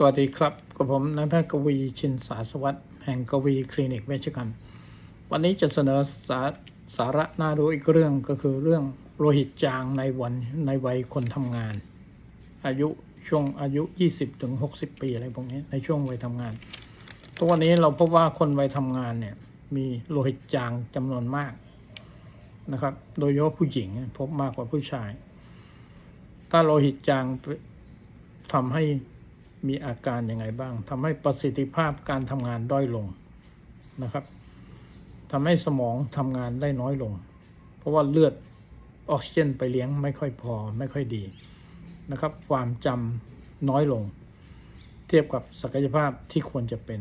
สวัสดีครับกับผมนายแพทย์กวีชินสาสวัสดิ์แห่งกวีคลินิกเวชกรรม วันนี้จะเสนอสาสาระน่ารู้อีกเรื่องก็คือเรื่องโลหิตจางในวันในวัยคนทำงาน อายุช่วงอายุ 20ถึง60 ปีอะไรพวกนี้ในช่วงวัยทำงานทุกวันนี้เราพบว่าคนวัยทำงานเนี่ยมีโลหิตจางจำนวนมากนะครับ โดยเฉพาะผู้หญิงพบมากกว่าผู้ชาย ถ้าโลหิตจางทำให้ มีอาการยังไงบ้างทำให้ประสิทธิภาพการทำงานด้อยลงนะครับทำให้สมองทำงานได้น้อยลง เพราะว่าเลือดออกซิเจนไปเลี้ยงไม่ค่อยพอไม่ค่อยดีนะครับ ความจำน้อยลง เทียบกับศักยภาพที่ควรจะเป็น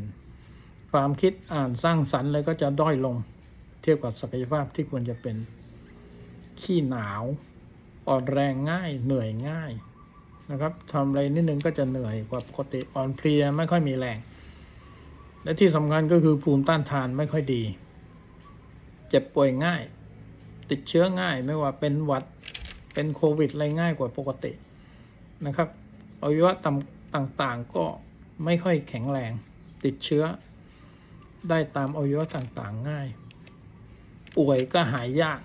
ความคิดอ่านสร้างสรรค์เลยก็จะด้อยลง เทียบกับศักยภาพที่ควรจะเป็น ขี้หนาว อ่อนแรงง่าย เหนื่อยง่าย นะครับทำอะไรนิดนึงก็จะเหนื่อยกว่าปกติอ่อนเพลียไม่ค่อยมีแรง และที่สำคัญก็คือภูมิต้านทานไม่ค่อยดี เจ็บป่วยง่าย ติดเชื้อง่ายไม่ว่าเป็นหวัดเป็นโควิดอะไรง่ายกว่าปกตินะครับอวัยวะต่างๆก็ไม่ค่อยแข็งแรง ติดเชื้อ ได้ตามอวัยวะต่างๆง่าย ป่วยก็หายยาก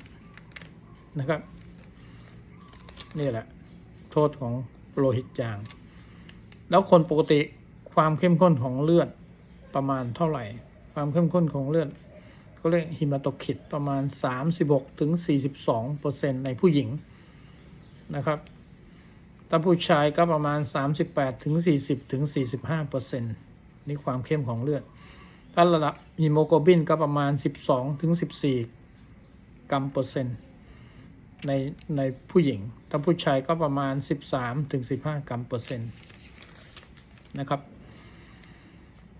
นะครับ นี่แหละ โทษของ โลหิตจาง แล้วคนปกติความเข้มข้นของเลือดประมาณเท่าไหร่ ความเข้มข้นของเลือดก็เรียกฮิมาโตคิดประมาณ 36ถึง42เปอร์เซ็นต์ในผู้หญิงนะครับถ้าผู้ชายก็ประมาณ 38ถึง40ถึง45เปอร์เซ็นต์นี่ความเข้มของเลือด ถ้าระดับฮีโมโกลบินก็ประมาณ 12ถึง14กรัมเปอร์เซ็นต์ ในในผู้หญิงถ้าผู้ชายก็ประมาณ 13ถึง15 กรัมเปอร์เซ็นต์นะครับ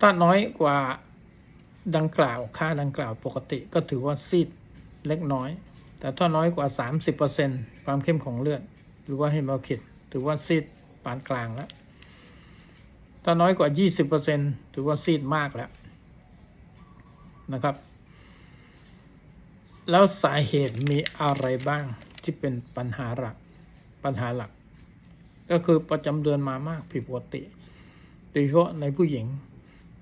ถ้าน้อยกว่าดังกล่าวค่าดังกล่าวปกติก็ถือว่าซีดเล็กน้อย แต่ถ้าน้อยกว่า 30%ความเข้มของเลือด หรือว่าเฮมโรคิดถือว่าซีดปานกลางแล้วถ้าน้อยกว่า 20%ถือว่าซีดมากแล้วนะครับ แล้วสาเหตุมีอะไรบ้าง ที่เป็นปัญหาหลัก ปัญหาหลัก ก็คือประจำเดือนมามากผิดปกติโดยเฉพาะในผู้หญิง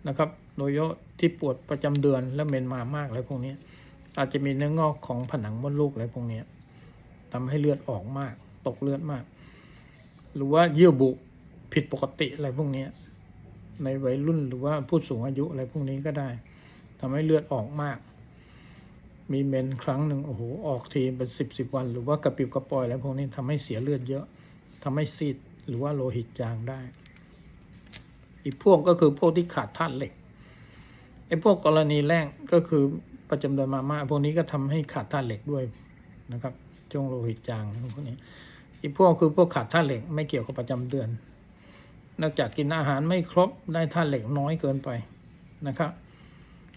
นะครับ โดยเฉพาะที่ปวดประจำเดือนและเมนมามากอะไรพวกนี้อาจจะมีเนื้องอกของผนังมดลูกอะไรพวกนี้ทำให้เลือดออกมาก ตกเลือดมาก หรือว่าเยื่อบุผิดปกติอะไรพวกนี้ในวัยรุ่นหรือว่าผู้สูงอายุอะไรพวกนี้ก็ได้ทำให้เลือดออกมาก มีเมนครั้งหนึ่งโอ้โหออกทีเป็นสิบสิบวัน หรือว่ากระปิบกระปอยอะไรพวกนี้ทำให้เสียเลือดเยอะทำให้ซีดหรือว่าโลหิตจางได้ อีกพวกก็คือพวกที่ขาดธาตุเหล็กไอ้พวกกรณีแรกก็คือประจำเดือนมาม่าพวกนี้ก็ทำให้ขาดธาตุเหล็กด้วยนะครับช่วงโลหิตจางพวกนี้ อีกพวกคือพวกขาดธาตุเหล็กไม่เกี่ยวกับประจำเดือน นอกจากกินอาหารไม่ครบได้ธาตุเหล็กน้อยเกินไปนะครับ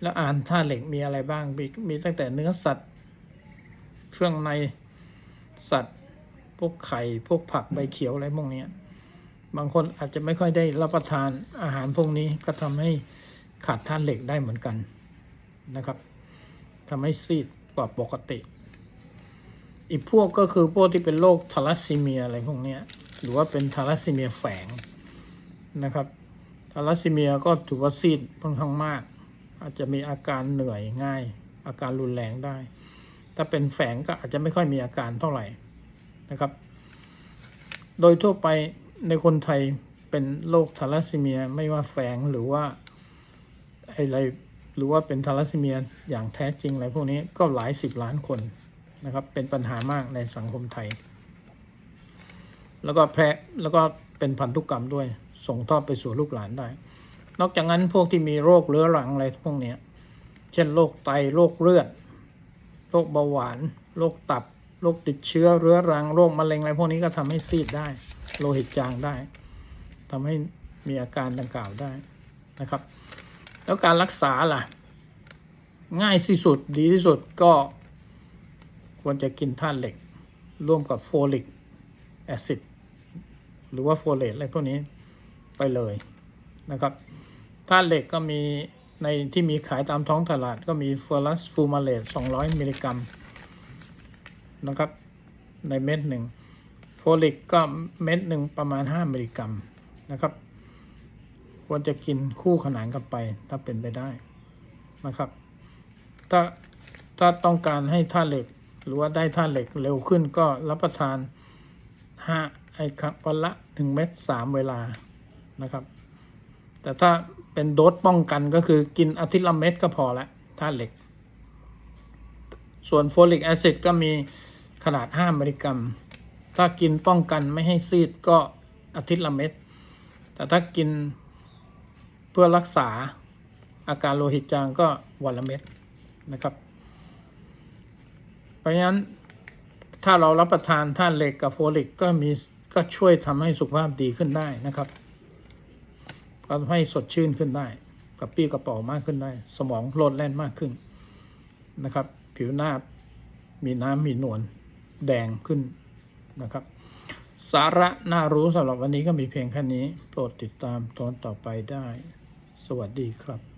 แล้วอ่านธาตุเหล็กมีอะไรบ้างมีมีตั้งแต่เนื้อสัตว์ เครื่องในสัตว์ พวกไข่พวกผักใบเขียวอะไรพวกนี้บางคนอาจจะไม่ค่อยได้รับประทานอาหารพวกนี้ก็ทำให้ขาดธาตุเหล็กได้เหมือนกันนะครับทำให้ซีดกว่าปกติ อีกพวกก็คือพวกที่เป็นโรคทาลัสซีเมียอะไรพวกนี้หรือว่าเป็นทาลัสซีเมียแฝงนะครับทาลัสซีเมียก็ถือว่าซีดค่อนข้างมาก อาจจะมีอาการเหนื่อยง่าย อาการรุนแรงได้ ถ้าเป็นแฝงก็อาจจะไม่ค่อยมีอาการเท่าไหร่นะครับ โดยทั่วไปในคนไทยเป็นโรคทาลัสซีเมียไม่ว่าแฝงหรือว่าอะไรหรือว่าเป็นทาลัสซีเมียอย่างแท้จริงอะไรพวกนี้ก็หลายสิบล้านคนนะครับ เป็นปัญหามากในสังคมไทย แล้วก็แพร่แล้วก็เป็นพันธุกรรมด้วย ส่งทอดไปสู่ลูกหลานได้ นอกจากนั้นพวกที่มีโรคเรื้อรังอะไรพวกนี้เช่นโรคไตโรคเลือดโรคเบาหวานโรคตับโรคติดเชื้อเรื้อรังโรคมะเร็งอะไรพวกนี้ก็ทำให้ซีดได้ โลหิตจางได้ทำให้มีอาการดังกล่าวได้นะครับ แล้วการรักษาล่ะ ง่ายที่สุดดีที่สุดก็ควรจะกินธาตุเหล็ก ร่วมกับโฟลิกแอซิดหรือว่าโฟเลตอะไรพวกนี้ไปเลย นะครับธาตุเหล็กก็มีในที่มีขายตามท้องตลาดก็มีฟอรัสฟูมาเลต200 มิลลิกรัมนะครับ ในเม็ดหนึ่งโฟลิกก็เม็ดหนึ่งประมาณ 5 มิลลิกรัมนะครับ ควรจะกินคู่ขนานกันไปถ้าเป็นไปได้นะครับ ถ้าถ้าต้องการให้ธาตุเหล็กหรือว่าได้ธาตุเหล็กเร็วขึ้นก็รับประทานห้าไอ้ครับวันละหนึ่งเม็ดสามเวลานะครับ แต่ถ้าเป็นโดสป้องกันก็คือกินอาทิตย์ละเม็ดก็พอละธาตุเหล็ก ส่วนโฟลิกแอซิดก็มีขนาด 5มิลลิกรัม ถ้ากินป้องกันไม่ให้ซีดก็อาทิตย์ละเม็ด แต่ถ้ากินเพื่อรักษาอาการโลหิตจางก็วันละเม็ดนะครับ เพราะฉะนั้นถ้าเรารับประทานธาตุเหล็กกับโฟลิกก็มีก็ช่วยทำให้สุขภาพดีขึ้นได้นะครับ ทำให้สดชื่นขึ้นได้กระปี้กระเป๋ามากขึ้นได้ สมองโลดแล่นมากขึ้นนะครับ ผิวหน้ามีน้ำมีนวลแดงขึ้นนะครับ สาระน่ารู้สำหรับวันนี้ก็มีเพียงแค่นี้ โปรดติดตามตอนต่อไปได้ สวัสดีครับ